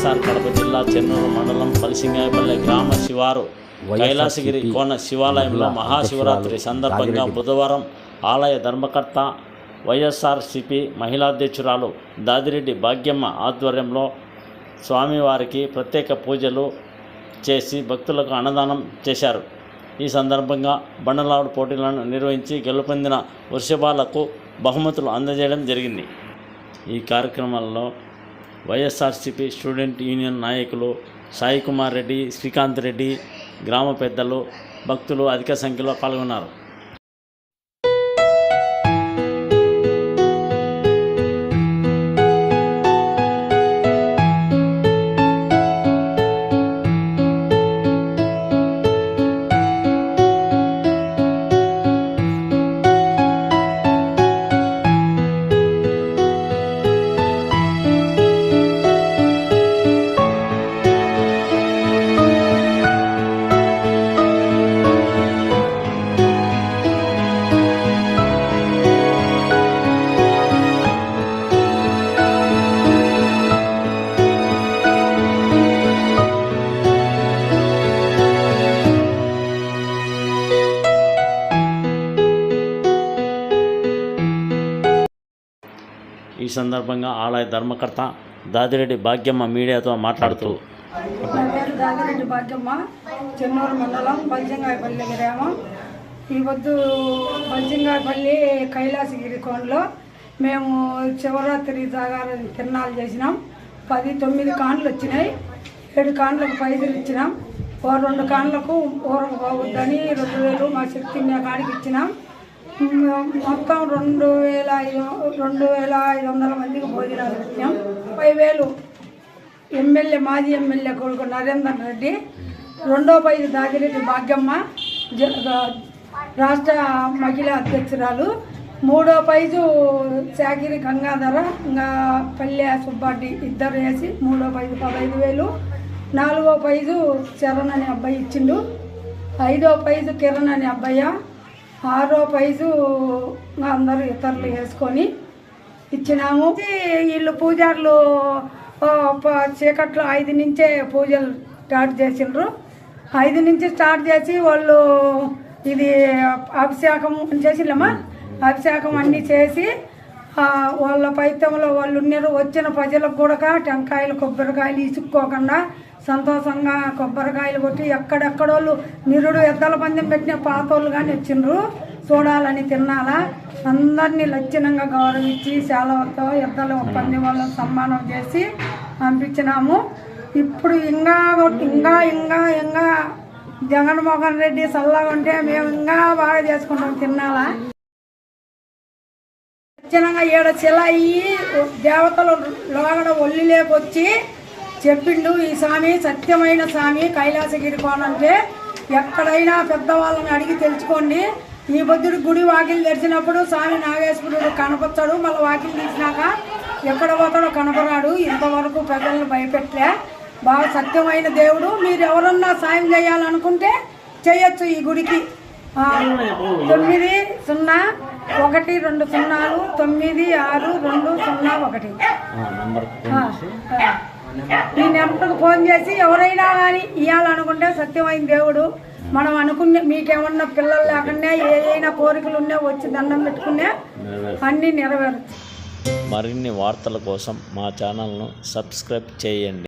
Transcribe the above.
వైఎస్ఆర్ కడప జిల్లా చెన్నూరు మండలం పలిసింగాయపల్లె గ్రామ శివారు కైలాసగిరి కోన శివాలయంలో మహాశివరాత్రి సందర్భంగా బుధవారం ఆలయ ధర్మకర్త వైఎస్ఆర్సిపి మహిళాధ్యక్షురాలు దాదిరెడ్డి భాగ్యమ్మ ఆధ్వర్యంలో స్వామివారికి ప్రత్యేక పూజలు చేసి భక్తులకు అన్నదానం చేశారు. ఈ సందర్భంగా బండలాడు పోటీలను నిర్వహించి గెలుపొందిన వృషభాలకు బహుమతులు అందజేయడం జరిగింది. ఈ కార్యక్రమాల్లో వైఎస్ఆర్సీపీ స్టూడెంట్ యూనియన్ నాయకులు సాయి కుమార్ రెడ్డి శ్రీకాంత్ రెడ్డి గ్రామ పెద్దలు భక్తులు అధిక సంఖ్యలో పాల్గొన్నారు. ఈ సందర్భంగా ఆలయ ధర్మకర్త దాదిరెడ్డి భాగ్యమ్మ మీడియాతో మాట్లాడుతూ నా పేరు భాగ్యమ్మ చెన్నూరు మండలం పంచంగాయపల్లి గ్రామం. ఈ పొద్దు పంచంగాయపల్లి కైలాసగిరి కోణలో మేము శివరాత్రి జాగారం తిరణాలు చేసినాం. పది తొమ్మిది కాన్లు వచ్చినాయి. ఏడు కాన్లకు పైసలు ఇచ్చినాం. ఓ రెండు కాన్లకు ఊరకు బాగుద్దని రెండు వేలు మా శక్తి మేము కాడికి ఇచ్చినాం. మొత్తం రెండు వేల ఐదు రెండు వేల ఐదు వందల మందికి భోజనాలు పెట్టాం ముప్పై వేలు ఎమ్మెల్యే మాజీ ఎమ్మెల్యే కొడుకు నరేందర్ రెడ్డి రెండో పైది దాగిరెడ్డి భాగ్యమ్మ జ- రాష్ట్ర మహిళా అధ్యక్షురాలు మూడో పైజు శాకిరి గంగాధర ఇంకా పల్లె సుబ్బాటి ఇద్దరు వేసి మూడో పైజు పదహైదు వేలు నాలుగో పైజు చరణ్ అనే అబ్బాయి ఇచ్చిండు ఐదో పైజు కిరణ్ అనే అబ్బాయి ఆరో ఇంకా అందరూ ఇతరులు వేసుకొని ఇచ్చినాము. వీళ్ళు పూజారులు చీకట్లో ఐదు నుంచే పూజలు స్టార్ట్ చేసిండ్రు ఐదు నుంచి స్టార్ట్ చేసి వాళ్ళు ఇది అభిషేకం చేసిల్లమ్మా అభిషేకం అన్నీ చేసి వాళ్ళ పైత్యంలో వాళ్ళు ఉన్నారు. వచ్చిన ప్రజలకు కూడా టెంకాయలు కొబ్బరికాయలు ఇసుక్కోకుండా సంతోషంగా కొబ్బరికాయలు కొట్టి ఎక్కడెక్కడోళ్ళు నిరుడు ఎద్దల పందెం పెట్టిన పాతోళ్ళు కానీ వచ్చిండ్రు. చూడాలని తిన్నాలా? అందరినీ లక్షణంగా గౌరవించి సేలవతో ఎద్దల పందెం వాళ్ళని సన్మానం చేసి పంపించినాము. ఇప్పుడు ఇంకా ఇంకా ఇంకా ఇంకా జగన్మోహన్ రెడ్డి చల్లగా ఉంటే మేము ఇంకా బాగా చేసుకుంటాం. తిన్నాలా? లక్షణంగా ఏడ చెలాయి దేవతలు లోగడ ఒల్లి లేకొచ్చి చెప్పిండు ఈ స్వామి సత్యమైన స్వామి కైలాసగిరి కోనంటే ఎక్కడైనా పెద్దవాళ్ళని అడిగి తెలుసుకోండి. ఈ బుద్ధుడు గుడి వాకిలు తెరిచినప్పుడు స్వామి నాగేశ్వరుడు కనపచ్చాడు. మళ్ళీ వాకిలు తీసినాక ఎక్కడ పోతాడో కనపడాడు ఇంతవరకు ప్రజలను భయపెట్టలే. బాగా సత్యమైన దేవుడు. మీరు ఎవరన్నా సాయం చేయాలనుకుంటే చేయొచ్చు ఈ గుడికి. తొమ్మిది సున్నా ఒకటి రెండు సున్నాలు తొమ్మిది ఆరు రెండు సున్నా ఒకటి. ఈ నెంబర్కి ఫోన్ చేసి ఎవరైనా కానీ ఇవ్వాలనుకుంటే సత్యమైన దేవుడు మనం అనుకునే మీకేమన్నా పిల్లలు లేకుండా ఏదైనా కోరికలు ఉన్నా వచ్చి దండం పెట్టుకునే అన్నీ నెరవేరచ్చు మరిన్ని వార్తల కోసం మా ఛానల్ను సబ్స్క్రైబ్ చేయండి.